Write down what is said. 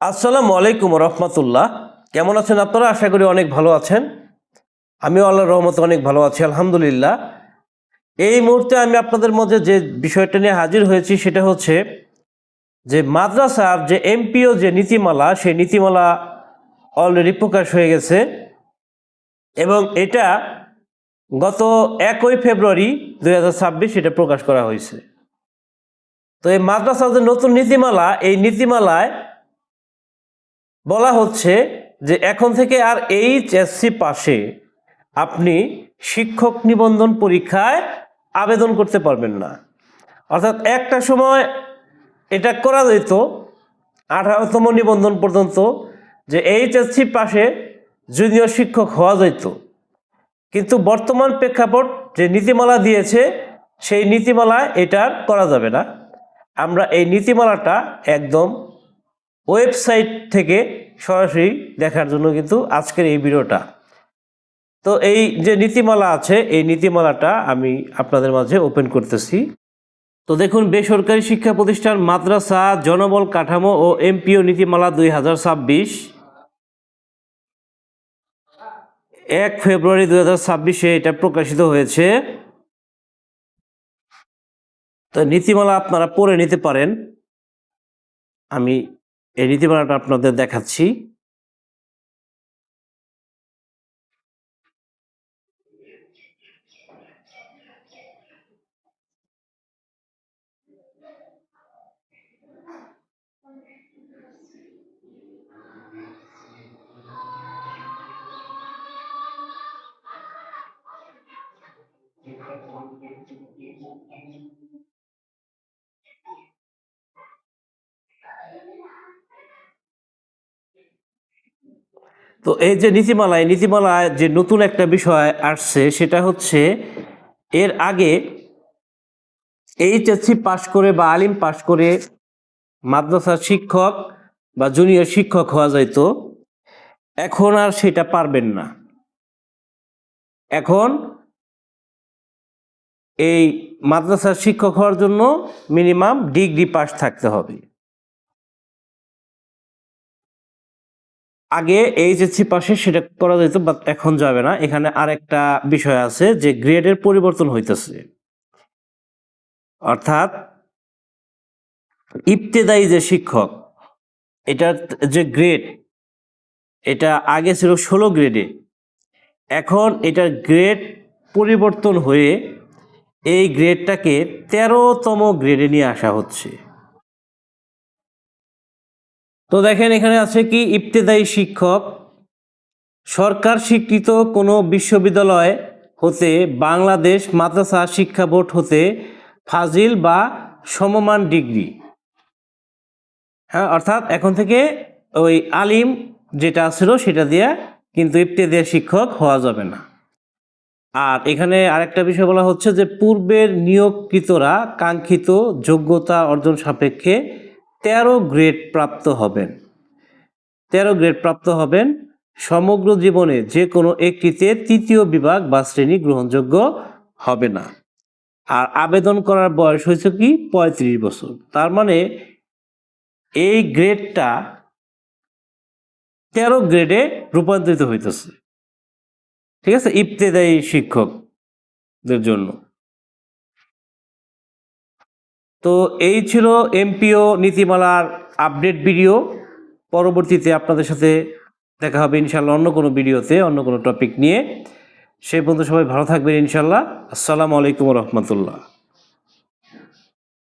আসসালামু আলাইকুম রহমতুল্লাহ। কেমন আছেন আপনারা? আশা করি অনেক ভালো আছেন। আমিও আল্লাহর রহমত অনেক ভালো আছি, আলহামদুলিল্লাহ। এই মুহূর্তে আমি আপনাদের মধ্যে যে বিষয়টা নিয়ে হাজির হয়েছি সেটা হচ্ছে যে মাদ্রাসার যে এমপিও যে নীতিমালা, সেই নীতিমালা অলরেডি প্রকাশ হয়ে গেছে এবং এটা গত একই ফেব্রুয়ারি দু হাজার ছাব্বিশ এটা প্রকাশ করা হয়েছে। তো এই মাদ্রাসার যে নতুন নীতিমালা, এই নীতিমালায় বলা হচ্ছে যে এখন থেকে আর এইচএসসি পাশে আপনি শিক্ষক নিবন্ধন পরীক্ষায় আবেদন করতে পারবেন না। অর্থাৎ একটা সময় এটা করা যেত, আঠারোতম নিবন্ধন পর্যন্ত যে এইচএসসি পাশে জুনিয়র শিক্ষক হওয়া যেত। কিন্তু বর্তমান প্রেক্ষাপট যে নীতিমালা দিয়েছে, সেই নীতিমালায় এটা করা যাবে না। আমরা এই নীতিমালাটা একদম ওয়েবসাইট থেকে সরাসরি দেখার জন্য কিন্তু আজকের এই ভিডিওটা। তো এই যে নীতিমালা আছে, এই নীতিমালাটা আমি আপনাদের মাঝে ওপেন করতেছি। তো দেখুন, বেসরকারি শিক্ষা প্রতিষ্ঠান মাদ্রাসা, জনবল কাঠামো ও এমপিও নীতিমালা দুই হাজার ছাব্বিশ। এক ফেব্রুয়ারি দুই হাজার ছাব্বিশে এটা প্রকাশিত হয়েছে। তো নীতিমালা আপনারা পড়ে নিতে পারেন। আমি এই নীতিমালাটা আপনাদের দেখাচ্ছি। তো এই যে নীতিমালায় নীতিমালায় যে নতুন একটা বিষয় আসছে, সেটা হচ্ছে এর আগে এইচএসসি পাশ করে বা আলিম পাশ করে মাদ্রাসার শিক্ষক বা জুনিয়র শিক্ষক হওয়া যাইতো। এখন আর সেটা পারবেন না। এখন এই মাদ্রাসার শিক্ষক হওয়ার জন্য মিনিমাম ডিগ্রি পাস থাকতে হবে। আগে এইচএসসি পাশে সেটা করা যেত বাট এখন যাবে না। এখানে আরেকটা বিষয় আছে যে গ্রেডের পরিবর্তন হইতেছে। অর্থাৎ ইবতেদায়ী যে শিক্ষক, এটার যে গ্রেড এটা আগে ছিল ষোলো গ্রেডে এখন এটার গ্রেড পরিবর্তন হয়ে এই গ্রেডটাকে তেরোতম গ্রেডে নিয়ে আসা হচ্ছে। তো দেখেন এখানে আছে কি, ইবতেদায়ী শিক্ষক। সরকার স্বীকৃত কোনো বিশ্ববিদ্যালয় হতে বাংলাদেশ মাদ্রাসা শিক্ষা বোর্ড হতে ফাজিল বা সমমান ডিগ্রি। হ্যাঁ অর্থাৎ এখন থেকে ওই আলিম যেটা ছিল সেটা দিয়ে কিন্তু ইবতেদায়ী শিক্ষক হওয়া যাবে না। আর এখানে আরেকটা বিষয় বলা হচ্ছে যে, পূর্বের নিয়োগকৃতরা কাঙ্ক্ষিত যোগ্যতা অর্জন সাপেক্ষে তেরো গ্রেড প্রাপ্ত হবেন। তেরো গ্রেড প্রাপ্ত হবেন। সমগ্র জীবনে যে কোনো একটিতে তৃতীয় বিভাগ বা শ্রেণি গ্রহণযোগ্য হবে না। আর আবেদন করার বয়স হয়েছে কি? পঁয়ত্রিশ বছর। তার মানে এই গ্রেডটা তেরো গ্রেডে রূপান্তরিত হইতেছে। ঠিক আছে? ইবতেদায়ী শিক্ষকদের জন্য। তো এই ছিল এমপিও নীতিমালার আপডেট ভিডিও। পরবর্তীতে আপনাদের সাথে দেখা হবে ইনশাল্লাহ অন্য কোনো ভিডিওতে, অন্য কোনো টপিক নিয়ে। সেই পর্যন্ত সবাই ভালো থাকবেন ইনশাল্লাহ আসসালামু আলাইকুম রহমতুল্লাহ।